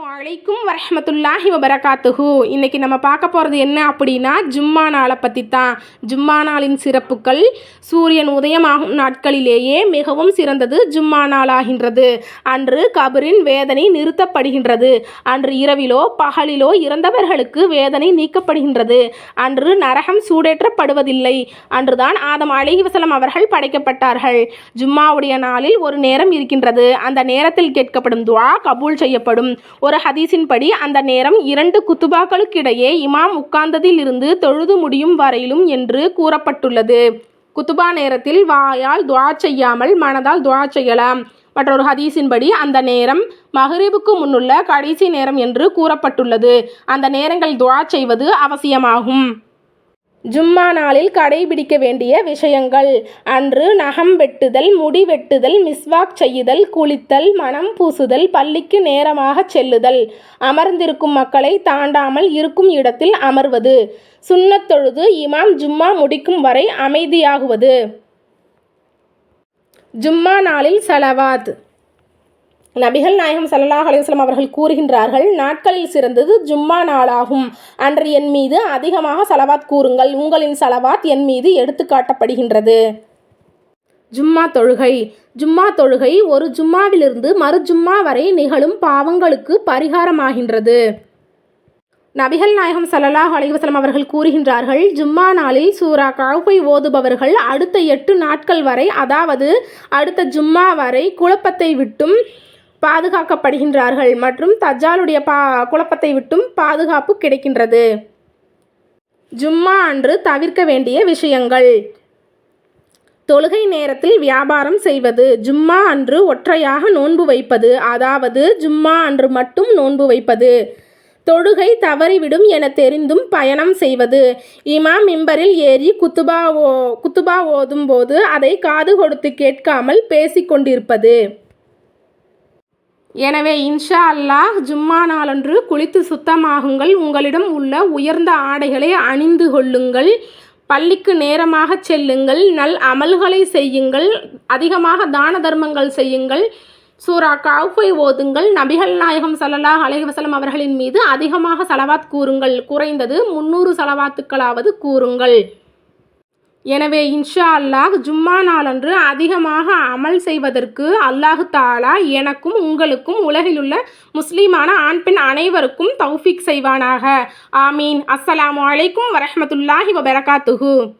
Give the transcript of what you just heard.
அஸ்லாம் வலைக்கும் வரமத்துல்லாஹி வபரகாத்துஹு. இன்னைக்கு நம்ம பார்க்க போகிறது என்ன அப்படின்னா ஜும்மா நாளை பற்றி தான் ஜும்மா நாளின் சிறப்புகள் சூரியன் உதயமாகும் நாட்களிலேயே மிகவும் சிறந்தது ஜும்மா நாளாகின்றது. அன்று கபரின் வேதனை நிறுத்தப்படுகின்றது. அன்று இரவிலோ பகலிலோ இறந்தவர்களுக்கு வேதனை நீக்கப்படுகின்றது. அன்று நரகம் சூடேற்றப்படுவதில்லை. அன்றுதான் ஆதம் அலிஹி வசலம் அவர்கள் படைக்கப்பட்டார்கள். ஜும்மாவுடைய நாளில் ஒரு நேரம் இருக்கின்றது. அந்த நேரத்தில் கேட்கப்படும் துவா கபூல் செய்யப்படும். ஒரு ஹதீஸின்படி அந்த நேரம் இரண்டு குத்துபாக்களுக்கிடையே இமாம் உட்கார்ந்ததில் இருந்து தொழுது முடியும் வரையிலும் என்று கூறப்பட்டுள்ளது. குத்துபா நேரத்தில் வாயால் துவா செய்யாமல் மனதால் துவா செய்யலாம். மற்றொரு ஹதீஸின்படி அந்த நேரம் மஹரிபுக்கு முன்னுள்ள கடைசி நேரம் என்று கூறப்பட்டுள்ளது. அந்த நேரங்களில் துவா செய்வது அவசியமாகும். ஜும்மா நாளில் கடைபிடிக்க வேண்டிய விஷயங்கள். அன்று நகம் வெட்டுதல் முடி வெட்டுதல் மிஸ்வாக் செய்யுதல் குளித்தல் மனம் பூசுதல் பள்ளிக்கு நேரமாகச் செல்லுதல். அமர்ந்திருக்கும் மக்களை தாண்டாமல் இருக்கும் இடத்தில் அமர்வது. சுண்ணத்தொழுது இமாம் ஜும்மா முடிக்கும் வரை அமைதியாகுவது. ஜும்மா நாளில் சலவாத். நபிகள் நாயகம் சல்லாஹ் அலைஹி அவர்கள் கூறுகின்றார்கள் நாட்களில் சிறந்தது ஜும்மா நாளாகும். அன்று என் மீது அதிகமாக சலவாத் கூறுங்கள் உங்களின் சலவாத் என் மீது எடுத்து காட்டப்படுகின்றது. ஜும்மா தொழுகை. ஜும்மா தொழுகை ஒரு ஜும்மாவிலிருந்து மறு ஜும்மா வரை நிகழும் பாவங்களுக்கு பரிகாரமாகின்றது. நபிகள் நாயகம் சல்லாஹ் அலைஹி அவர்கள் கூறுகின்றார்கள் ஜும்மா நாளில் சூரா கவுப்பை ஓதுபவர்கள் அடுத்த எட்டு நாட்கள் வரை அதாவது அடுத்த ஜும்மா வரை குழப்பத்தை விட்டும் பாதுகாக்கப்படுகின்றார்கள் மற்றும் தஜ்ஜாலுடைய பா குழப்பத்தை விட்டும் பாதுகாப்பு கிடைக்கின்றது. ஜும்மா அன்று தவிர்க்க வேண்டிய விஷயங்கள். தொழுகை நேரத்தில் வியாபாரம் செய்வது. ஜும்மா அன்று ஒற்றையாக நோன்பு வைப்பது. அதாவது ஜும்மா அன்று மட்டும் நோன்பு வைப்பது. தொழுகை தவறிவிடும் என தெரிந்தும் பயணம் செய்வது. இமாம் மிம்பரில் ஏறி குத்துபா ஓ குத்துபா ஓதும் போது அதை காது கொடுத்து கேட்காமல் பேசிக்கொண்டிருப்பது. எனவே இன்ஷா அல்லாஹ் ஜும்மா நாளன்று குளித்து சுத்தமாகுங்கள். உங்களிடம் உள்ள உயர்ந்த ஆடைகளை அணிந்து கொள்ளுங்கள். பள்ளிக்கு நேரமாக செல்லுங்கள். நல் அமல்களை செய்யுங்கள். அதிகமாக தான தர்மங்கள் செய்யுங்கள். சூரா கவுஃபை ஓதுங்கள். நபிகள் நாயகம் சல்லல்லாஹ் அலைவசலம் அவர்களின் மீது அதிகமாக சலவாத் கூறுங்கள். குறைந்தது முன்னூறு சலவாத்துக்களாவது கூறுங்கள். எனவே இன்ஷா அல்லாஹ் ஜும்மா நாளன்று அதிகமாக அமல் செய்வதற்கு அல்லாஹு தாலா எனக்கும் உங்களுக்கும் உலகிலுள்ள முஸ்லீமான ஆண் பெண் அனைவருக்கும் தௌஃபிக் செய்வானாக. ஆமீன். அஸ்ஸலாமு அலைக்கும் வரஹமத்துல்லாஹி வபரகாத்துஹு.